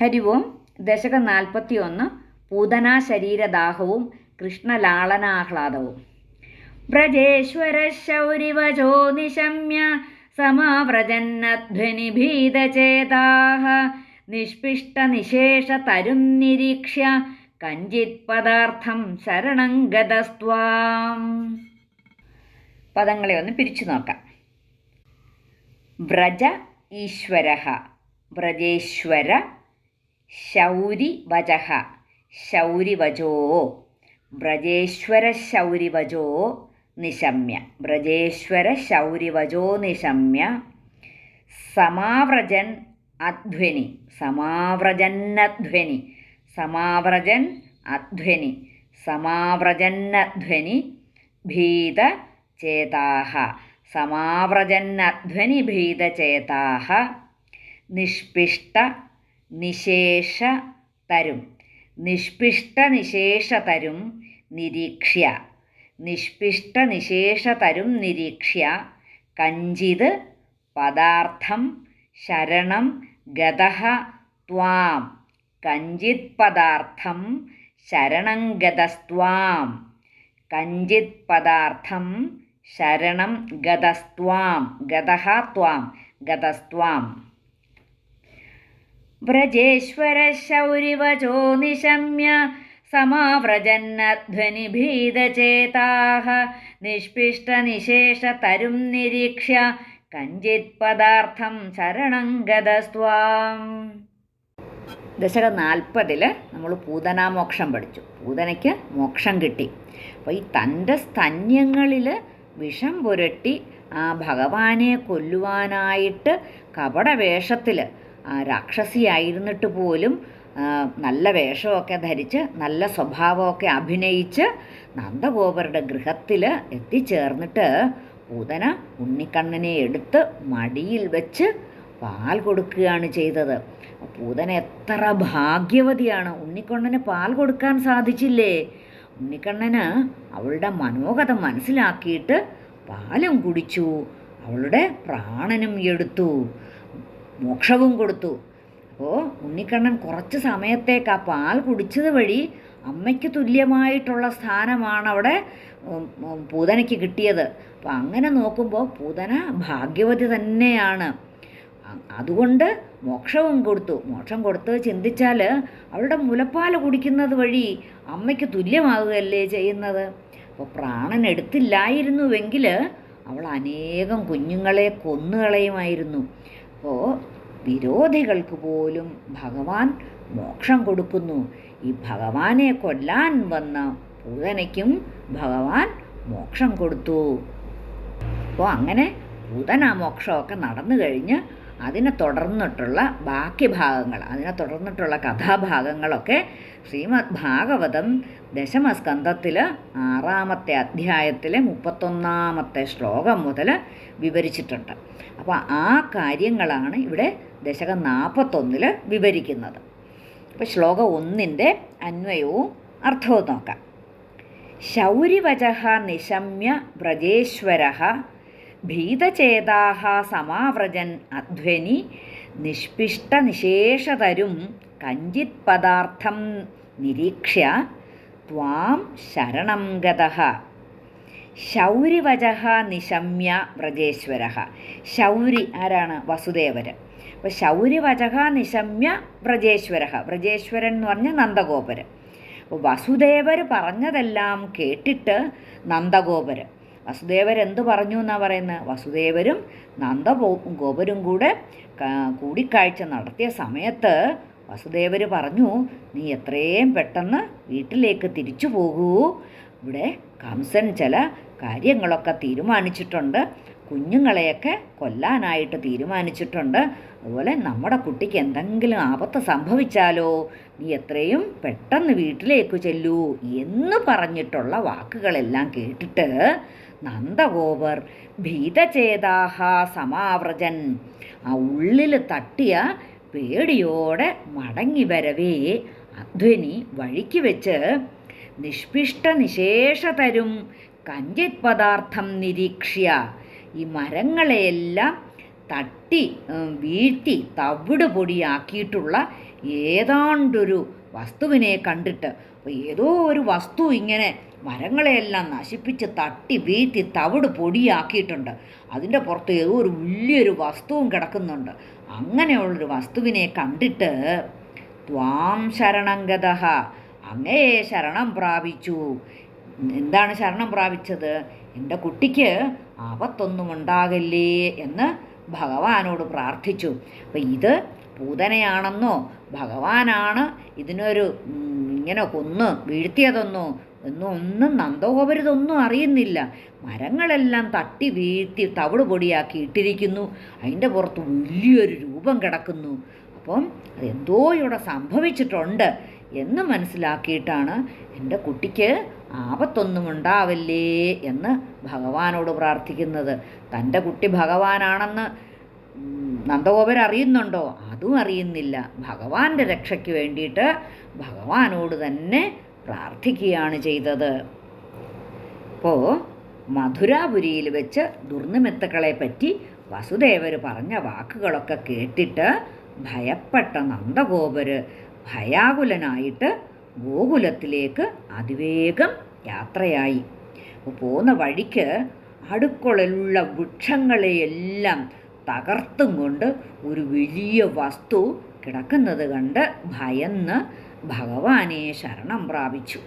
ഹരി ഓം ദശകം നാൽപ്പത്തി ഒന്ന് പൂതനാ ശരീരദാഹവും കൃഷ്ണലാളനാഹ്ലാദവും. വ്രജേശ്വര ശൗരിവചോ നിശമ്യ സമാവ്രജന്നധ്വനിഭീതചേതാः നിഷ്പിഷ്ടനിശേഷതരും നിരീക്ഷ്യ കഞ്ചിത് പദാർത്ഥം ശരണം ഗതസ്ത്വാം. പദങ്ങളെ ഒന്ന് പിരിച്ചു നോക്കാം. വ്രജ ഈശ്വര വ്രജേശ്വര ശൗരിവച ശൗരിവചോ വ്രജേശ്വരശൗരിവചോ നിശമ്യ. വ്രജേശ്വരശൗരിവചോ നിശമ്യ. സമാവ്രജൻ അധ്വനി. സമാവ്രജന്നധ്വനി സമാവ്രജൻ അധ്വനി. സമാവ്രജന്നധ്വനി ഭീത ചേതാഹ. സമാവ്രജന്നധ്വനി ഭീതചേതാഹ നിഷ്പിഷ്ട നിശേഷ തരും. നിഷ്പിഷ്ട നിശേഷ തരും നിരീക്ഷ്യ. നിഷ്പിഷ്ട നിശേഷ തരും നിരീക്ഷ്യ. കഞ്ചിത് പദാർത്ഥം ശരണം ഗത ത്വാം. കഞ്ചിത് പദാർത്ഥം ശരണം ഗതസ്ത്വാം. കഞ്ചിത് പദാർത്ഥം ശരണം ഗതസ്ത്വാം. ഗതഹ ത്വാം. ഗതസ്ത്വാം. നിശമ്യ സമാവ്രജന്നധ്വനിഭീതചേതാः നിഷ്പിഷ്ടനിശേഷതരും നിരീക്ഷ്യ കഞ്ചിത് പദാർത്ഥം ശരണം ഗതസ്വാം ദശകം നാൽപ്പതിൽ നമ്മൾ പൂതനാമോക്ഷം പഠിച്ചു. പൂതനയ്ക്ക് മോക്ഷം കിട്ടി. അപ്പോൾ ഈ തന്റെ സ്തന്യങ്ങളിൽ വിഷം പുരട്ടി ആ ഭഗവാനെ കൊല്ലുവാനായിട്ട് കപടവേഷത്തിൽ രാക്ഷസിയായിരുന്നിട്ട് പോലും നല്ല വേഷമൊക്കെ ധരിച്ച് നല്ല സ്വഭാവമൊക്കെ അഭിനയിച്ച് നന്ദഗോപരുടെ ഗൃഹത്തിൽ എത്തിച്ചേർന്നിട്ട് പൂതന ഉണ്ണിക്കണ്ണനെ എടുത്ത് മടിയിൽ വെച്ച് പാൽ കൊടുക്കുകയാണ് ചെയ്തത്. പൂതന എത്ര ഭാഗ്യവതിയാണ്. ഉണ്ണിക്കണ്ണന് പാൽ കൊടുക്കാൻ സാധിച്ചില്ലേ? ഉണ്ണിക്കണ്ണന് അവളുടെ മനോഗത മനസ്സിലാക്കിയിട്ട് പാലും കുടിച്ചു. അവളുടെ പ്രാണനും എടുത്തു. മോക്ഷവും കൊടുത്തു. അപ്പോൾ ഉണ്ണിക്കണ്ണൻ കുറച്ച് സമയത്തേക്ക് ആ പാൽ കുടിച്ചത് വഴി അമ്മയ്ക്ക് തുല്യമായിട്ടുള്ള സ്ഥാനമാണ് അവിടെ പൂതനയ്ക്ക് കിട്ടിയത്. അപ്പം അങ്ങനെ നോക്കുമ്പോൾ പൂതന ഭാഗ്യവതി തന്നെയാണ്. അതുകൊണ്ട് മോക്ഷവും കൊടുത്തു. മോക്ഷം കൊടുത്ത് ചിന്തിച്ചാൽ അവളുടെ മുലപ്പാൽ കുടിക്കുന്നത് വഴി അമ്മയ്ക്ക് തുല്യമാകുകയല്ലേ ചെയ്യുന്നത്? അപ്പോൾ പ്രാണൻ എടുത്തില്ലായിരുന്നുവെങ്കിൽ അവൾ അനേകം കുഞ്ഞുങ്ങളെ കൊന്നുകളയുമായിരുന്നു. അപ്പോൾ വിരോധികൾക്ക് പോലും ഭഗവാൻ മോക്ഷം കൊടുക്കുന്നു. ഈ ഭഗവാനെ കൊല്ലാൻ വന്ന പൂതനയ്ക്കും ഭഗവാൻ മോക്ഷം കൊടുത്തു. അപ്പോൾ അങ്ങനെ പൂതന മോക്ഷമൊക്കെ നടന്നു കഴിഞ്ഞ് അതിനെ തുടർന്നിട്ടുള്ള ബാക്കി ഭാഗങ്ങൾ അതിനെ തുടർന്നിട്ടുള്ള കഥാഭാഗങ്ങളൊക്കെ ശ്രീമദ് ഭാഗവതം ദശമസ്കന്ധത്തിൽ ആറാമത്തെ അധ്യായത്തിലെ മുപ്പത്തൊന്നാമത്തെ ശ്ലോകം മുതൽ വിവരിച്ചിട്ടുണ്ട്. അപ്പോൾ ആ കാര്യങ്ങളാണ് ഇവിടെ ദശകം നാൽപ്പത്തൊന്നിൽ വിവരിക്കുന്നത്. അപ്പോൾ ശ്ലോകം ഒന്നിന്റെ അന്വയവും അർത്ഥവും നോക്കാം. ശൗരിവച നിശമ്യ വ്രജേശ്വര ഭീതചേതാഹ സമാവ്രജൻ അധ്വനി നിഷ്പിഷ്ടനിശേഷതരും കഞ്ചിത് പദാർത്ഥം നിരീക്ഷ്യ ത്വാം ശരണം ഗത. ശൗരിവച നിശമ്യ വ്രജേശ്വര. ശൗരി ആരാണ്? വസുദേവര്. അപ്പോൾ ശൗരിവച നിശമ്യ വ്രജേശ്വര. വ്രജേശ്വരൻ എന്ന് പറഞ്ഞ നന്ദഗോപര്. അപ്പോൾ വസുദേവർ പറഞ്ഞതെല്ലാം കേട്ടിട്ട് നന്ദഗോപര്. വസുദേവരെന്ത് പറഞ്ഞു എന്നാണ് പറയുന്നത് വസുദേവരും നന്ദ ഗോപരും കൂടെ കൂടിക്കാഴ്ച നടത്തിയ സമയത്ത് വസുദേവർ പറഞ്ഞു നീ എത്രയും പെട്ടെന്ന് വീട്ടിലേക്ക് തിരിച്ചു പോകൂ. ഇവിടെ കംസൻ ചില കാര്യങ്ങളൊക്കെ തീരുമാനിച്ചിട്ടുണ്ട്. കുഞ്ഞുങ്ങളെയൊക്കെ കൊല്ലാനായിട്ട് തീരുമാനിച്ചിട്ടുണ്ട്. അതുപോലെ നമ്മുടെ കുട്ടിക്ക് എന്തെങ്കിലും ആപത്ത് സംഭവിച്ചാലോ? നീ എത്രയും പെട്ടെന്ന് വീട്ടിലേക്ക് ചെല്ലൂ എന്ന് പറഞ്ഞിട്ടുള്ള വാക്കുകളെല്ലാം കേട്ടിട്ട് നന്ദഗോപർ ഭീതചേതാഹ സമാവ്രജൻ. ആ ഉള്ളിൽ തട്ടിയ പേടിയോടെ മടങ്ങി വരവേ അധ്വനി വഴിക്ക് വെച്ച് നിഷ്പിഷ്ട നിശേഷ തരും കഞ്ചിത് പദാർത്ഥം നിരീക്ഷ്യ. ഈ മരങ്ങളെയെല്ലാം തട്ടി വീഴ്ത്തി തവിട് പൊടിയാക്കിയിട്ടുള്ള ഏതാണ്ടൊരു വസ്തുവിനെ കണ്ടിട്ട് ഏതോ ഒരു വസ്തു ഇങ്ങനെ മരങ്ങളെയെല്ലാം നശിപ്പിച്ച് തട്ടി വീഴ്ത്തി തവിട് പൊടിയാക്കിയിട്ടുണ്ട്. അതിന്റെ പുറത്ത് ഏതോ ഒരു വലിയൊരു വസ്തുവും കിടക്കുന്നുണ്ട്. അങ്ങനെയുള്ളൊരു വസ്തുവിനെ കണ്ടിട്ട് ത്വാം ശരണംഗത അങ്ങേ ശരണം പ്രാപിച്ചു. എന്താണ് ശരണം പ്രാപിച്ചത്? എന്റെ കുട്ടിക്ക് ആപത്തൊന്നും ഉണ്ടാകല്ലേ എന്ന് ഭഗവാനോട് പ്രാർത്ഥിച്ചു. അപ്പം ഇത് പൂതനയാണെന്നോ ഭഗവാനാണ് ഇതിനൊരു ഇങ്ങനെ കൊന്ന് വീഴ്ത്തിയതെന്നോ എന്നും ഒന്നും നന്ദഗോപരിതൊന്നും അറിയുന്നില്ല. മരങ്ങളെല്ലാം തട്ടി വീഴ്ത്തി തവിട് പൊടിയാക്കി ഇട്ടിരിക്കുന്നു. അതിന്റെ പുറത്ത് വലിയൊരു രൂപം കിടക്കുന്നു. അപ്പം അതെന്തോ ഇവിടെ സംഭവിച്ചിട്ടുണ്ട് എന്ന് മനസ്സിലാക്കിയിട്ടാണ് എന്റെ കുട്ടിക്ക് ആപത്തൊന്നും ഉണ്ടാവില്ലേ എന്ന് ഭഗവാനോട് പ്രാർത്ഥിക്കുന്നത്. തന്റെ കുട്ടി ഭഗവാനാണെന്ന് നന്ദഗോപർ അറിയുന്നുണ്ടോ? അതും അറിയുന്നില്ല. ഭഗവാന്റെ രക്ഷയ്ക്ക് വേണ്ടിയിട്ട് ഭഗവാനോട് തന്നെ പ്രാർത്ഥിക്കുകയാണ് ചെയ്തത്. അപ്പോൾ മധുരാപുരിയിൽ വെച്ച് ദുർനിമിത്തക്കളെ പറ്റി വസുദേവർ പറഞ്ഞ വാക്കുകളൊക്കെ കേട്ടിട്ട് ഭയപ്പെട്ട നന്ദഗോപര് ഭയാകുലനായിട്ട് ഗോകുലത്തിലേക്ക് അതിവേഗം യാത്രയായി. അപ്പോൾ പോകുന്ന വഴിക്ക് അടുക്കളയിലുള്ള വൃക്ഷങ്ങളെയെല്ലാം തകർത്തും കൊണ്ട് ഒരു വലിയ വസ്തു കിടക്കുന്നത് കണ്ട് ഭയന്ന് ഭഗവാനെ ശരണം പ്രാപിച്ചു.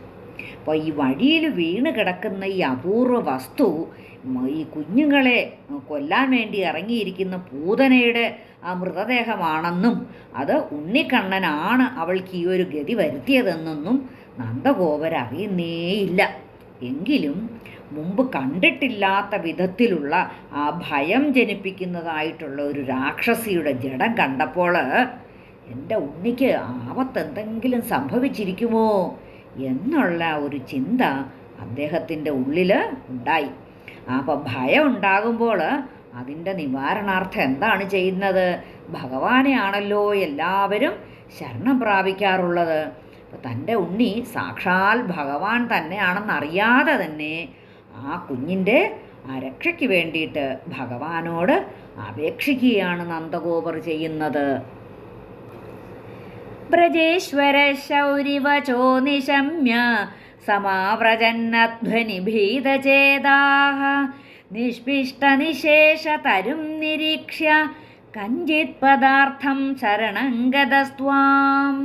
അപ്പോൾ ഈ വഴിയിൽ വീണ് കിടക്കുന്ന ഈ അപൂർവ വസ്തു ഈ കുഞ്ഞുങ്ങളെ കൊല്ലാൻ വേണ്ടി ഇറങ്ങിയിരിക്കുന്ന പൂതനയുടെ ആ മൃതദേഹമാണെന്നും അത് ഉണ്ണിക്കണ്ണനാണ് അവൾക്ക് ഈ ഒരു ഗതി വരുത്തിയതെന്നൊന്നും നന്ദഗോപർ അറിയുന്നേയില്ല. എങ്കിലും മുമ്പ് കണ്ടിട്ടില്ലാത്ത വിധത്തിലുള്ള ആ ഭയം ജനിപ്പിക്കുന്നതായിട്ടുള്ള ഒരു രാക്ഷസിയുടെ ജഡം കണ്ടപ്പോൾ എന്റെ ഉണ്ണിക്ക് ആപത്തെന്തെങ്കിലും സംഭവിച്ചിരിക്കുമോ എന്നുള്ള ഒരു ചിന്ത അദ്ദേഹത്തിന്റെ ഉള്ളിൽ ഉണ്ടായി. അപ്പം ഭയം ഉണ്ടാകുമ്പോൾ അതിന്റെ നിവാരണാർത്ഥം എന്താണ് ചെയ്യുന്നത്? ഭഗവാനെയാണല്ലോ എല്ലാവരും ശരണം പ്രാപിക്കാറുള്ളത്. അപ്പോൾ തന്റെ ഉണ്ണി സാക്ഷാൽ ഭഗവാൻ തന്നെയാണെന്നറിയാതെ തന്നെ ആ കുഞ്ഞിന്റെ രക്ഷയ്ക്ക് വേണ്ടിയിട്ട് ഭഗവാനോട് അപേക്ഷിക്കുകയാണ് നന്ദഗോപർ ചെയ്യുന്നത്. വ്രജേശ്വര ശൗരിവചോ നിശമ്യ സമാവ്രജന്നധ്വനിഭീതചേതാഹ നിഷ്പിഷ്ടനിശേഷതരും നിരീക്ഷ്യ കഞ്ചിത് പദാർത്ഥം ശരണം ഗതസ്ത്വാം